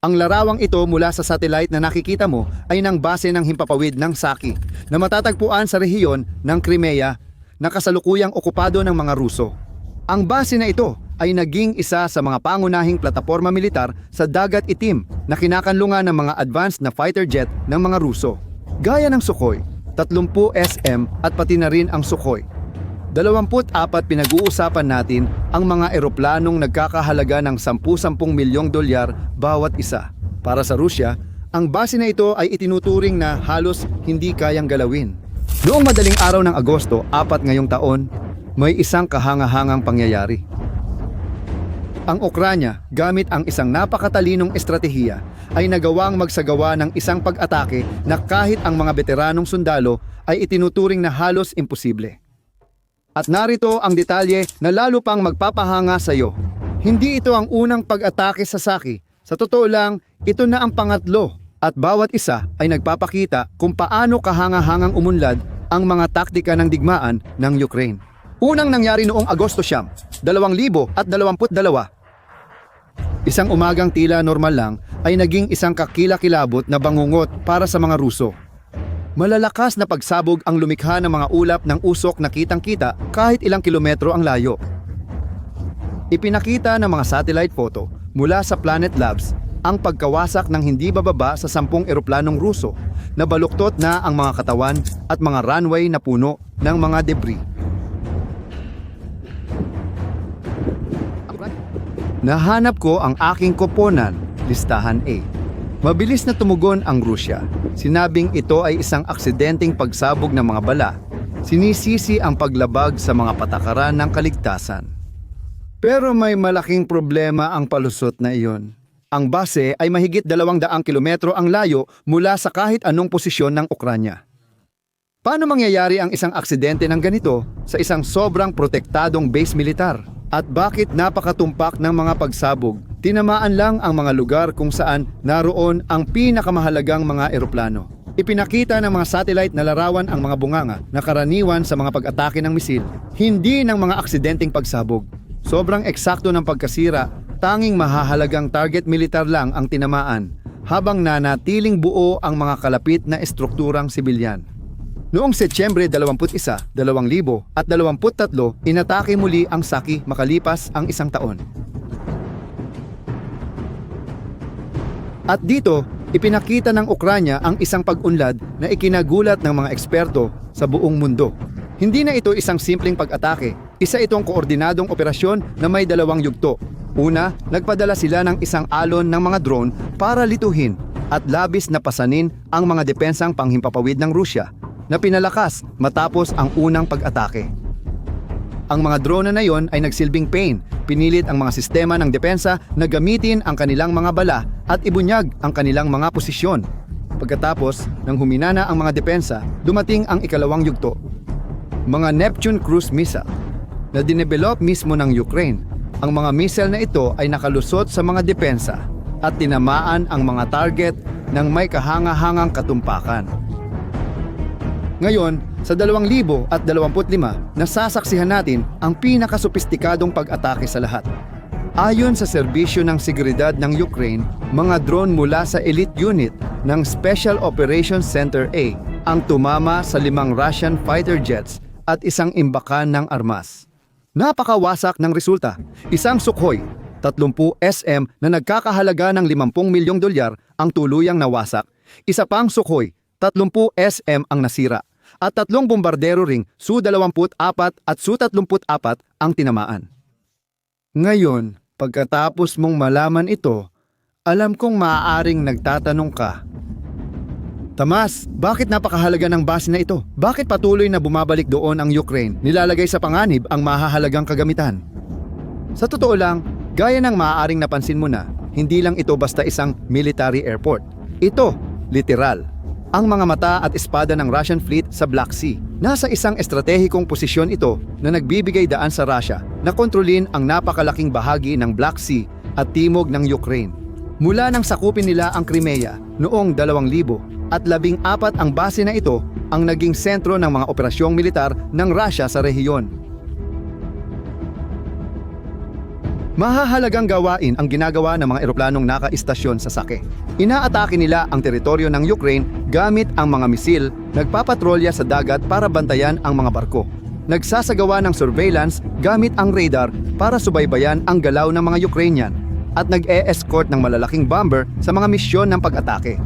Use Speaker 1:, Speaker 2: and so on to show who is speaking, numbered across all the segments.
Speaker 1: Ang larawang ito mula sa satellite na nakikita mo ay ng base ng himpapawid ng Saki na matatagpuan sa rehiyon ng Crimea na kasalukuyang okupado ng mga Ruso. Ang base na ito ay naging isa sa mga pangunahing plataforma militar sa Dagat Itim na kinakanlungan ng mga advanced na fighter jet ng mga Ruso. Gaya ng Sukhoi, 30 SM at pati na rin ang Sukhoi 24 pinag-uusapan natin ang mga eroplanong nagkakahalaga ng 10-10 milyong dolyar bawat isa. Para sa Rusya, ang base na ito ay itinuturing na halos hindi kayang galawin. Noong madaling araw ng Agosto, 4 ngayong taon, may isang kahangahangang pangyayari. Ang Ukranya, gamit ang isang napakatalinong estratehiya, ay nagawang magsagawa ng isang pag-atake na kahit ang mga veteranong sundalo ay itinuturing na halos imposible. At narito ang detalye na lalo pang magpapahanga sa iyo. Hindi ito ang unang pag-atake sa Saki. Sa totoo lang, ito na ang pangatlo at bawat isa ay nagpapakita kung paano kahangahangang umunlad ang mga taktika ng digmaan ng Ukraine. Unang nangyari noong Agosto siyam, 2022. Isang umagang tila normal lang ay naging isang kakilakilabot na bangungot para sa mga Ruso. Malalakas na pagsabog ang lumikha ng mga ulap ng usok na kitang-kita kahit ilang kilometro ang layo. Ipinakita ng mga satellite photo mula sa Planet Labs ang pagkawasak ng hindi bababa sa sampung eroplanong Ruso na baluktot na ang mga katawan at mga runway na puno ng mga debris. Nahanap ko ang aking koponan, listahan A. Mabilis na tumugon ang Rusya. Sinabing ito ay isang aksidenteng pagsabog ng mga bala. Sinisisi ang paglabag sa mga patakaran ng kaligtasan. Pero may malaking problema ang palusot na iyon. Ang base ay mahigit 200 kilometro ang layo mula sa kahit anong posisyon ng Ukranya. Paano mangyayari ang isang aksidente ng ganito sa isang sobrang protektadong base militar? At bakit napakatumpak ng mga pagsabog? Tinamaan lang ang mga lugar kung saan naroon ang pinakamahalagang mga eroplano. Ipinakita ng mga satellite na larawan ang mga bunganga na karaniwan sa mga pag-atake ng misil, hindi ng mga aksidenteng pagsabog. Sobrang eksakto ng pagkasira, tanging mahahalagang target militar lang ang tinamaan, habang nanatiling buo ang mga kalapit na estrukturang sibilyan. Noong Setyembre 21, 2023, inatake muli ang Saki makalipas ang isang taon. At dito, ipinakita ng Ukranya ang isang pag-unlad na ikinagulat ng mga eksperto sa buong mundo. Hindi na ito isang simpleng pag-atake, isa itong koordinadong operasyon na may dalawang yugto. Una, nagpadala sila ng isang alon ng mga drone para lituhin at labis na pasanin ang mga depensang panghimpapawid ng Rusya na pinalakas matapos ang unang pag-atake. Ang mga drone na yon ay nagsilbing pain, pinilit ang mga sistema ng depensa na gamitin ang kanilang mga bala at ibunyag ang kanilang mga posisyon. Pagkatapos, nang huminana ang mga depensa, dumating ang ikalawang yugto. Mga Neptune cruise missile na dinevelop mismo ng Ukraine. Ang mga missile na ito ay nakalusot sa mga depensa at tinamaan ang mga target ng may kahanga-hangang katumpakan. Ngayon, sa 2025, nasasaksihan natin ang pinakasopistikadong pag-atake sa lahat. Ayon sa serbisyo ng seguridad ng Ukraine, mga drone mula sa elite unit ng Special Operations Center A ang tumama sa limang Russian fighter jets at isang imbakan ng armas. Napakawasak ng resulta. Isang Sukhoi, 30 SM na nagkakahalaga ng 50 milyong dolyar ang tuluyang nawasak. Isa pang Sukhoi, 30 SM ang nasira at tatlong bombardero ring Su-24 at Su-34 ang tinamaan. Ngayon, pagkatapos mong malaman ito, alam kong maaaring nagtatanong ka. Tamas, bakit napakahalaga ng base na ito? Bakit patuloy na bumabalik doon ang Ukraine, nilalagay sa panganib ang mahahalagang kagamitan? Sa totoo lang, gaya ng maaaring napansin mo na, hindi lang ito basta isang military airport. Ito, literal, ang mga mata at espada ng Russian fleet sa Black Sea. Nasa isang estratehikong posisyon ito na nagbibigay daan sa Russia na kontrolin ang napakalaking bahagi ng Black Sea at timog ng Ukraine. Mula nang sakupin nila ang Crimea noong 2000 at labing apat ang base na ito ang naging sentro ng mga operasyong militar ng Russia sa rehiyon. Mahahalagang gawain ang ginagawa ng mga eroplanong naka-istasyon sa Sake. Inaatake nila ang teritoryo ng Ukraine gamit ang mga misil, nagpapatrolya sa dagat para bantayan ang mga barko. Nagsasagawa ng surveillance gamit ang radar para subaybayan ang galaw ng mga Ukrainian at nag-e-escort ng malalaking bomber sa mga misyon ng pag-atake.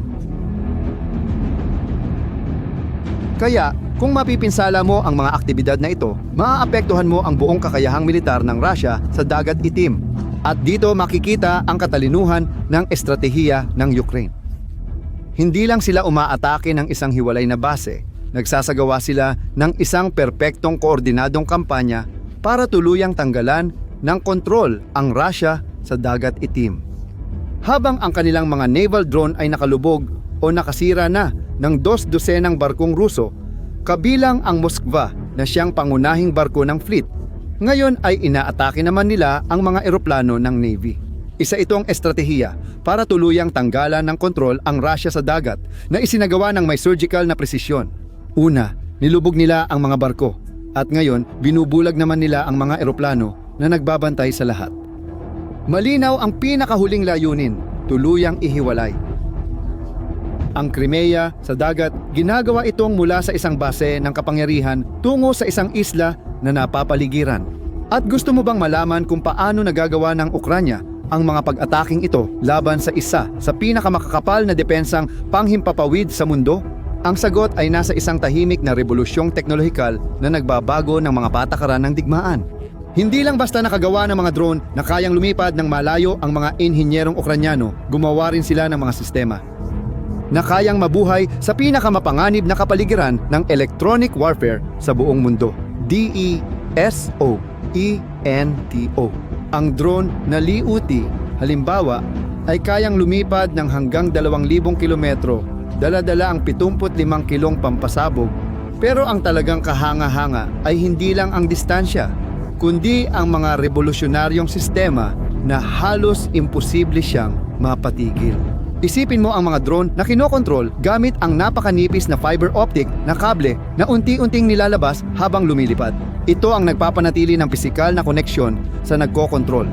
Speaker 1: Kaya, kung mapipinsala mo ang mga aktibidad na ito, maaapektuhan mo ang buong kakayahang militar ng Russia sa dagat itim. At dito makikita ang katalinuhan ng estratehiya ng Ukraine. Hindi lang sila umaatake ng isang hiwalay na base, nagsasagawa sila ng isang perpektong koordinadong kampanya para tuluyang tanggalan ng kontrol ang Russia sa dagat itim. Habang ang kanilang mga naval drone ay nakalubog o nakasira na ng dos dosenang barkong Ruso, kabilang ang Moskva na siyang pangunahing barko ng fleet, ngayon ay inaatake naman nila ang mga eroplano ng Navy. Isa itong estratehiya para tuluyang tanggalan ng kontrol ang Russia sa dagat na isinagawa ng may surgical na presisyon. Una, nilubog nila ang mga barko at ngayon binubulag naman nila ang mga eroplano na nagbabantay sa lahat. Malinaw ang pinakahuling layunin, tuluyang ihiwalay. Ang Crimea sa dagat, ginagawa itong mula sa isang base ng kapangyarihan tungo sa isang isla na napapaligiran. At gusto mo bang malaman kung paano nagagawa ng Ukranya ang mga pag-ataking ito laban sa isa sa pinakamakakapal na depensang panghimpapawid sa mundo? Ang sagot ay nasa isang tahimik na revolusyong teknolohikal na nagbabago ng mga patakaran ng digmaan. Hindi lang basta nakagawa ng mga drone na kayang lumipad ng malayo ang mga inhinyerong Ukranyano, gumawa rin sila ng mga sistema na kayang mabuhay sa pinakamapanganib na kapaligiran ng electronic warfare sa buong mundo. E D-E-S-O-E-N-T-O. Ang drone na liuti, halimbawa, ay kayang lumipad ng hanggang 2,000 kilometro, dala-dala ang 75 kilong pampasabog. Pero ang talagang kahanga-hanga ay hindi lang ang distansya, kundi ang mga revolusyonaryong sistema na halos imposible siyang mapatigil. Isipin mo ang mga drone na kinokontrol gamit ang napakanipis na fiber optic na kable na unti-unting nilalabas habang lumilipad. Ito ang nagpapanatili ng pisikal na koneksyon sa nagkokontrol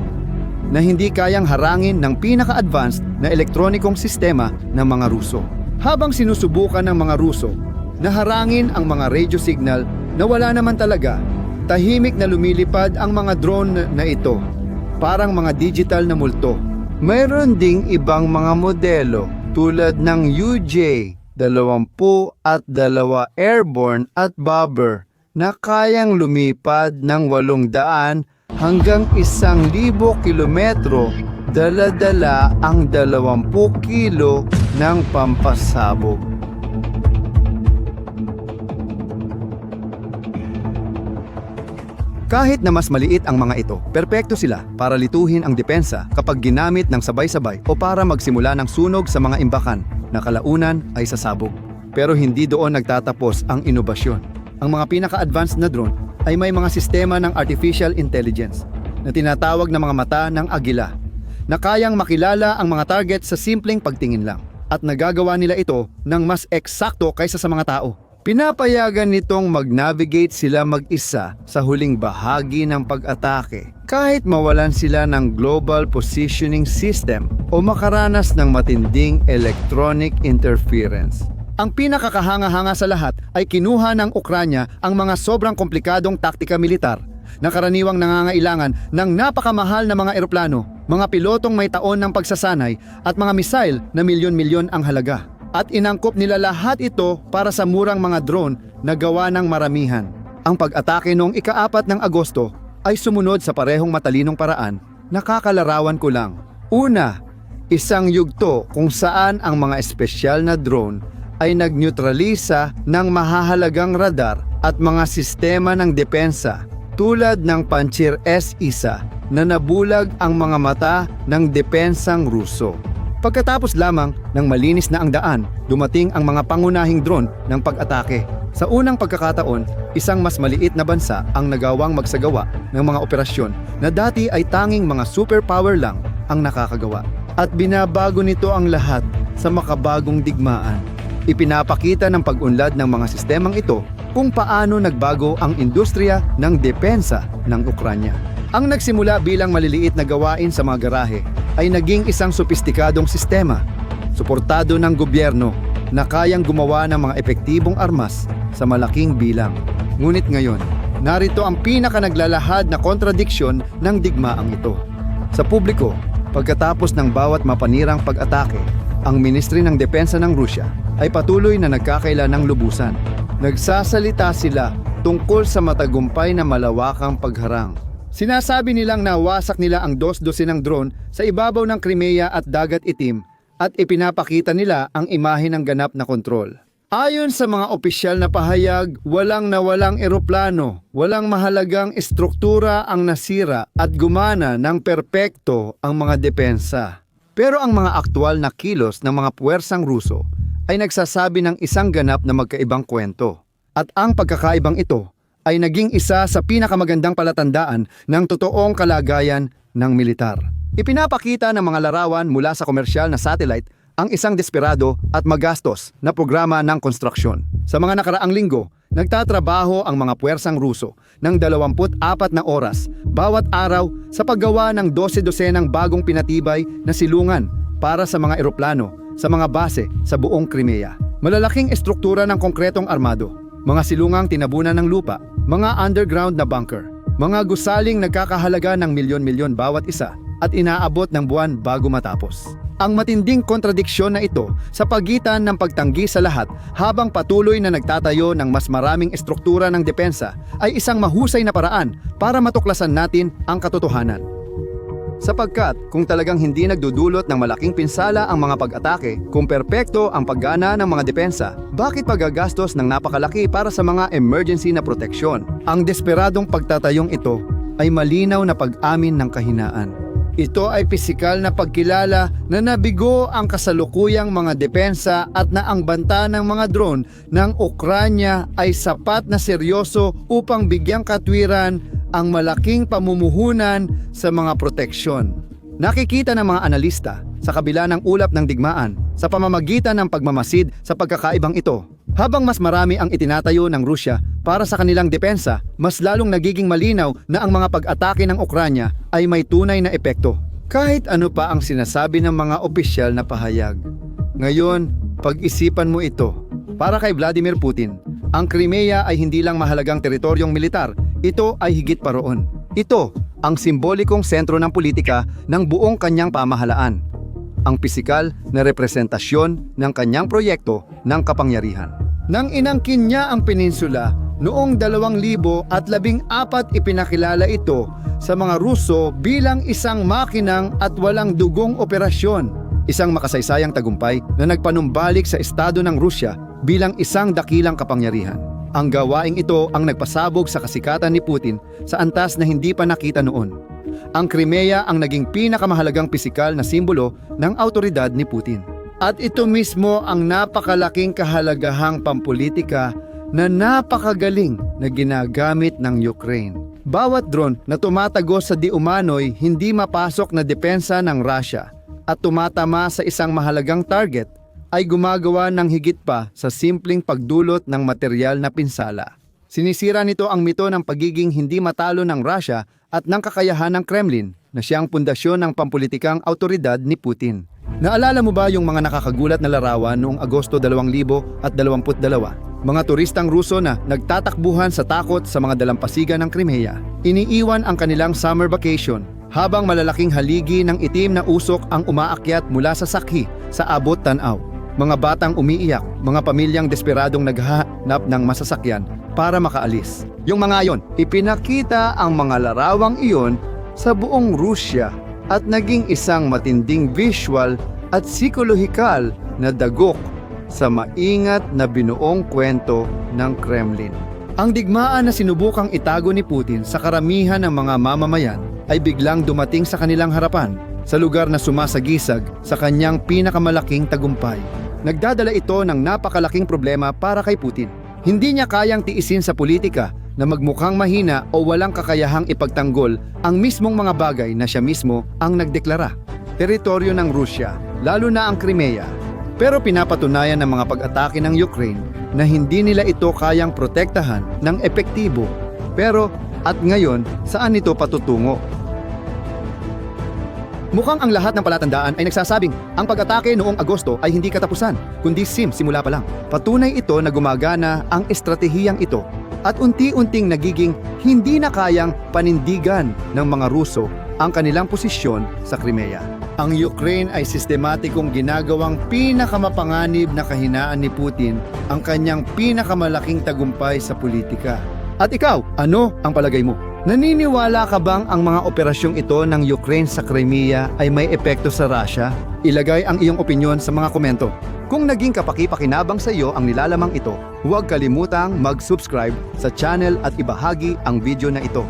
Speaker 1: na hindi kayang harangin ng pinaka-advanced na elektronikong sistema ng mga Ruso. Habang sinusubukan ng mga Ruso na harangin ang mga radio signal na wala naman talaga, tahimik na lumilipad ang mga drone na ito, parang mga digital na multo. Mayroon ding ibang mga modelo tulad ng UJ-20 at 2 Airborne at Bobber na kayang lumipad ng 800 hanggang 1,000 kilometro dala-dala ang 20 kilo ng pampasabog. Kahit na mas maliit ang mga ito, perpekto sila para lituhin ang depensa kapag ginamit ng sabay-sabay o para magsimula ng sunog sa mga imbakan na kalaunan ay sasabog. Pero hindi doon nagtatapos ang inobasyon. Ang mga pinaka-advanced na drone ay may mga sistema ng artificial intelligence na tinatawag na mga mata ng agila na kayang makilala ang mga target sa simpleng pagtingin lang at nagagawa nila ito ng mas eksakto kaysa sa mga tao. Pinapayagan nitong mag-navigate sila mag-isa sa huling bahagi ng pag-atake kahit mawalan sila ng global positioning system o makaranas ng matinding electronic interference. Ang pinakakahanga-hanga sa lahat ay kinuha ng Ukranya ang mga sobrang komplikadong taktika militar na karaniwang nangangailangan ng napakamahal na mga eroplano, mga pilotong may taon ng pagsasanay at mga misail na milyon-milyon ang halaga at inangkop nila lahat ito para sa murang mga drone na gawa ng maramihan. Ang pag-atake noong ikaapat ng Agosto ay sumunod sa parehong matalinong paraan na kakalarawan ko lang. Una, isang yugto kung saan ang mga espesyal na drone ay nagneutralisa ng mahahalagang radar at mga sistema ng depensa tulad ng Panchir S-1 na nabulag ang mga mata ng depensang Ruso. Pagkatapos lamang ng malinis na ang daan, dumating ang mga pangunahing drone ng pag-atake. Sa unang pagkakataon, isang mas maliit na bansa ang nagawang magsagawa ng mga operasyon na dati ay tanging mga superpower lang ang nakakagawa. At binabago nito ang lahat sa makabagong digmaan. Ipinapakita ng pag-unlad ng mga sistemang ito kung paano nagbago ang industriya ng depensa ng Ukranya. Ang nagsimula bilang maliliit na gawain sa mga garahe ay naging isang sopistikadong sistema, suportado ng gobyerno na kayang gumawa ng mga epektibong armas sa malaking bilang. Ngunit ngayon, narito ang pinaka naglalahad na kontradiksyon ng digmaang ito. Sa publiko, pagkatapos ng bawat mapanirang pag-atake, ang Ministry ng Depensa ng Rusya ay patuloy na nagkakaila ng lubusan. Nagsasalita sila tungkol sa matagumpay na malawakang pagharang. Sinasabi nilang nawasak nila ang dos-dosin ng drone sa ibabaw ng Crimea at Dagat Itim at ipinapakita nila ang imahe ng ganap na kontrol. Ayon sa mga opisyal na pahayag, walang nawalang eroplano, walang mahalagang estruktura ang nasira at gumana ng perpekto ang mga depensa. Pero ang mga aktwal na kilos ng mga puwersang Ruso ay nagsasabi ng isang ganap na magkaibang kwento. At ang pagkakaibang ito ay naging isa sa pinakamagandang palatandaan ng totoong kalagayan ng militar. Ipinapakita ng mga larawan mula sa komersyal na satellite ang isang desperado at magastos na programa ng konstruksyon. Sa mga nakaraang linggo, nagtatrabaho ang mga puwersang Ruso ng 24 na oras bawat araw sa paggawa ng 12 dosenang bagong pinatibay na silungan para sa mga eroplano sa mga base sa buong Crimea. Malalaking estruktura ng konkretong armado, mga silungang tinabunan ng lupa, mga underground na bunker, mga gusaling nagkakahalaga ng milyon-milyon bawat isa at inaabot ng buwan bago matapos. Ang matinding kontradiksyon na ito sa pagitan ng pagtanggi sa lahat habang patuloy na nagtatayo ng mas maraming estruktura ng depensa ay isang mahusay na paraan para matuklasan natin ang katotohanan. Sapagkat kung talagang hindi nagdudulot ng malaking pinsala ang mga pag-atake, kung perpekto ang paggana ng mga depensa, bakit pagagastos ng napakalaki para sa mga emergency na proteksyon? Ang desperadong pagtatayong ito ay malinaw na pag-amin ng kahinaan. Ito ay pisikal na pagkilala na nabigo ang kasalukuyang mga depensa at na ang banta ng mga drone ng Ukranya ay sapat na seryoso upang bigyang katwiran ang malaking pamumuhunan sa mga proteksyon. Nakikita ng mga analista sa kabila ng ulap ng digmaan sa pamamagitan ng pagmamasid sa pagkakaibang ito. Habang mas marami ang itinatayo ng Rusya para sa kanilang depensa, mas lalong nagiging malinaw na ang mga pag-atake ng Ukranya ay may tunay na epekto. Kahit ano pa ang sinasabi ng mga opisyal na pahayag. Ngayon, pag-isipan mo ito. Para kay Vladimir Putin, ang Crimea ay hindi lang mahalagang teritoryong militar, ito ay higit pa roon. Ito ang simbolikong sentro ng politika ng buong kanyang pamahalaan. Ang pisikal na representasyon ng kanyang proyekto ng kapangyarihan. Nang inangkin niya ang peninsula, noong 2014 ipinakilala ito sa mga Ruso bilang isang makinang at walang dugong operasyon. Isang makasaysayang tagumpay na nagpanumbalik sa estado ng Rusya bilang isang dakilang kapangyarihan. Ang gawaing ito ang nagpasabog sa kasikatan ni Putin sa antas na hindi pa nakita noon. Ang Crimea ang naging pinakamahalagang pisikal na simbolo ng autoridad ni Putin. At ito mismo ang napakalaking kahalagahang pampolitika na napakagaling na ginagamit ng Ukraine. Bawat drone na tumatagos sa di umano'y hindi mapasok na depensa ng Russia at tumatama sa isang mahalagang target ay gumagawa ng higit pa sa simpleng pagdulot ng material na pinsala. Sinisira nito ang mito ng pagiging hindi matalo ng Russia at ng kakayahan ng Kremlin na siyang pundasyon ng pampulitikang autoridad ni Putin. Naalala mo ba yung mga nakakagulat na larawan noong Agosto 2022? Mga turistang Ruso na nagtatakbuhan sa takot sa mga dalampasigan ng Crimea. Iniiwan ang kanilang summer vacation habang malalaking haligi ng itim na usok ang umaakyat mula sa sakhi sa abot tanaw mga batang umiiyak, mga pamilyang desperadong naghahanap ng masasakyan para makaalis. Yung mga yon, ipinakita ang mga larawang iyon sa buong Rusya at naging isang matinding visual at psikolohikal na dagok sa maingat na binuong kwento ng Kremlin. Ang digmaan na sinubukang itago ni Putin sa karamihan ng mga mamamayan ay biglang dumating sa kanilang harapan sa lugar na sumasagisag sa kanyang pinakamalaking tagumpay. Nagdadala ito ng napakalaking problema para kay Putin. Hindi niya kayang tiisin sa politika na magmukhang mahina o walang kakayahang ipagtanggol ang mismong mga bagay na siya mismo ang nagdeklara. Teritoryo ng Rusya, lalo na ang Crimea. Pero pinapatunayan ng mga pag-atake ng Ukraine na hindi nila ito kayang protektahan ng epektibo. Pero At ngayon, saan ito patutungo? Mukhang ang lahat ng palatandaan ay nagsasabing ang pag-atake noong Agosto ay hindi katapusan, kundi sim simula pa lang. Patunay ito na gumagana ang estratehiyang ito at unti-unting nagiging hindi na kayang panindigan ng mga Ruso ang kanilang posisyon sa Crimea. Ang Ukraine ay sistematikong ginagawang pinakamapanganib na kahinaan ni Putin ang kanyang pinakamalaking tagumpay sa politika. At ikaw, ano ang palagay mo? Naniniwala ka bang ang mga operasyong ito ng Ukraine sa Crimea ay may epekto sa Russia? Ilagay ang iyong opinyon sa mga komento. Kung naging kapaki-pakinabang sa iyo ang nilalamang ito, huwag kalimutang mag-subscribe sa channel at ibahagi ang video na ito.